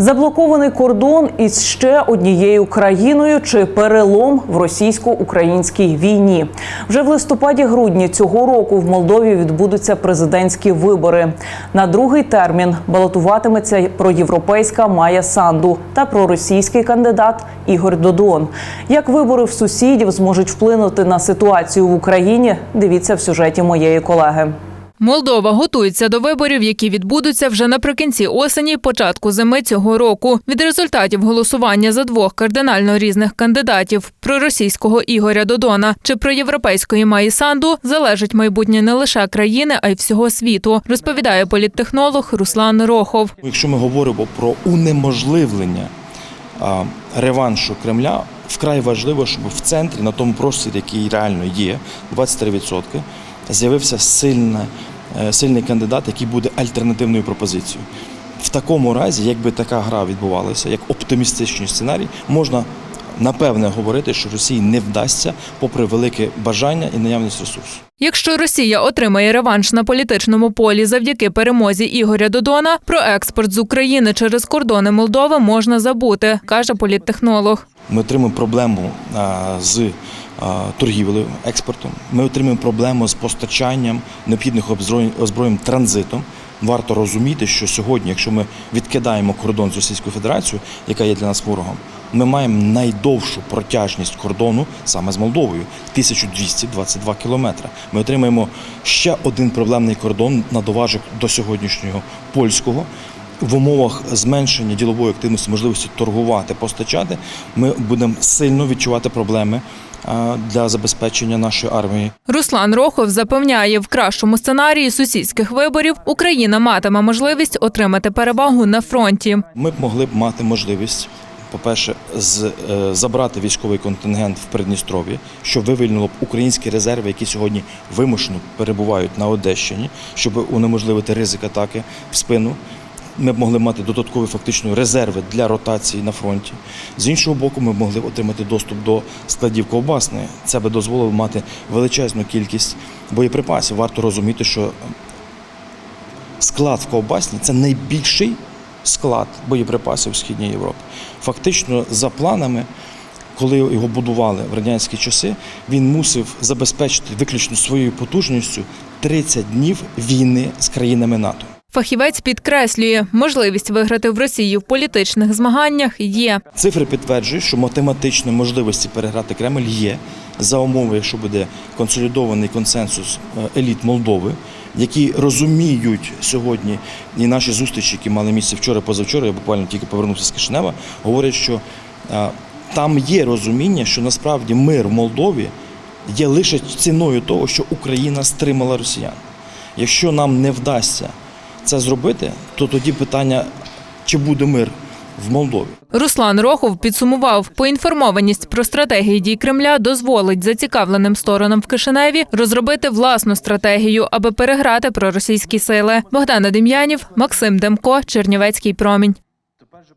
Заблокований кордон із ще однією країною чи перелом в російсько-українській війні. Вже в листопаді-грудні цього року в Молдові відбудуться президентські вибори. На другий термін балотуватиметься проєвропейська Майя Санду та проросійський кандидат Ігор Додон. Як вибори в сусідів зможуть вплинути на ситуацію в Україні? Дивіться в сюжеті моєї колеги. Молдова готується до виборів, які відбудуться вже наприкінці осені, початку зими цього року. Від результатів голосування за двох кардинально різних кандидатів проросійського Ігоря Додона чи проєвропейської Маї Санду залежить майбутнє не лише країни, а й всього світу, розповідає політтехнолог Руслан Рохов. Якщо ми говоримо про унеможливлення реваншу Кремля, вкрай важливо, щоб в центрі, на тому просторі, який реально є, 23%, з'явився сильна, е, сильний кандидат, який буде альтернативною пропозицією. В такому разі, якби така гра відбувалася, як оптимістичний сценарій, можна напевне говорити, що Росії не вдасться, попри велике бажання і наявність ресурсу. Якщо Росія отримає реванш на політичному полі завдяки перемозі Ігоря Додона, про експорт з України через кордони Молдови можна забути, каже політтехнолог. Ми отримуємо проблему з торгівлею, експортом. Ми отримуємо проблему з постачанням необхідних озброєнь, озброєнь транзитом. Варто розуміти, що сьогодні, якщо ми відкидаємо кордон з Російською Федерацією, яка є для нас ворогом, ми маємо найдовшу протяжність кордону саме з Молдовою 1222 кілометри. Ми отримаємо ще один проблемний кордон на доважок до сьогоднішнього польського. В умовах зменшення ділової активності, можливості торгувати, постачати, ми будемо сильно відчувати проблеми для забезпечення нашої армії. Руслан Рохов запевняє, в кращому сценарії сусідських виборів Україна матиме можливість отримати перевагу на фронті. Ми б могли б мати можливість, по-перше, з, е, забрати військовий контингент в Придністров'ї, що вивільнило б українські резерви, які сьогодні вимушено перебувають на Одещині, щоб унеможливити ризик атаки в спину. Ми б могли мати додаткові фактично резерви для ротації на фронті. З іншого боку, ми б могли отримати доступ до складів ковбасної. Це би дозволило мати величезну кількість боєприпасів. Варто розуміти, що склад в ковбасні це найбільший склад боєприпасів Східній Європі. Фактично, за планами, коли його будували в радянські часи, він мусив забезпечити виключно своєю потужністю 30 днів війни з країнами НАТО. Фахівець підкреслює, можливість виграти в Росії в політичних змаганнях є. Цифри підтверджують, що математичної можливості переграти Кремль є за умови, якщо буде консолідований консенсус е, еліт Молдови, які розуміють сьогодні і наші зустрічі, які мали місце вчора, позавчора, я буквально тільки повернувся з Кишинева, говорять, що е, там є розуміння, що насправді мир в Молдові є лише ціною того, що Україна стримала росіян. Якщо нам не вдасться це зробити, то тоді питання, чи буде мир в Молдові. Руслан Рохов підсумував, поінформованість про стратегії дій Кремля дозволить зацікавленим сторонам в Кишиневі розробити власну стратегію, аби переграти проросійські сили. Богдана Дем'янів, Максим Демко, Чернівецький промінь.